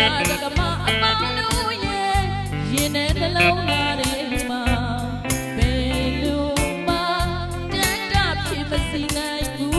တာဓမ္မအပေါင်းတို့ရဲ့ရင်နဲ့နှလုံးသားတွေမှာဘယ်လိုမှတတ်တာဖြစ်မစီနိုင်ဘူး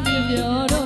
mi lloro.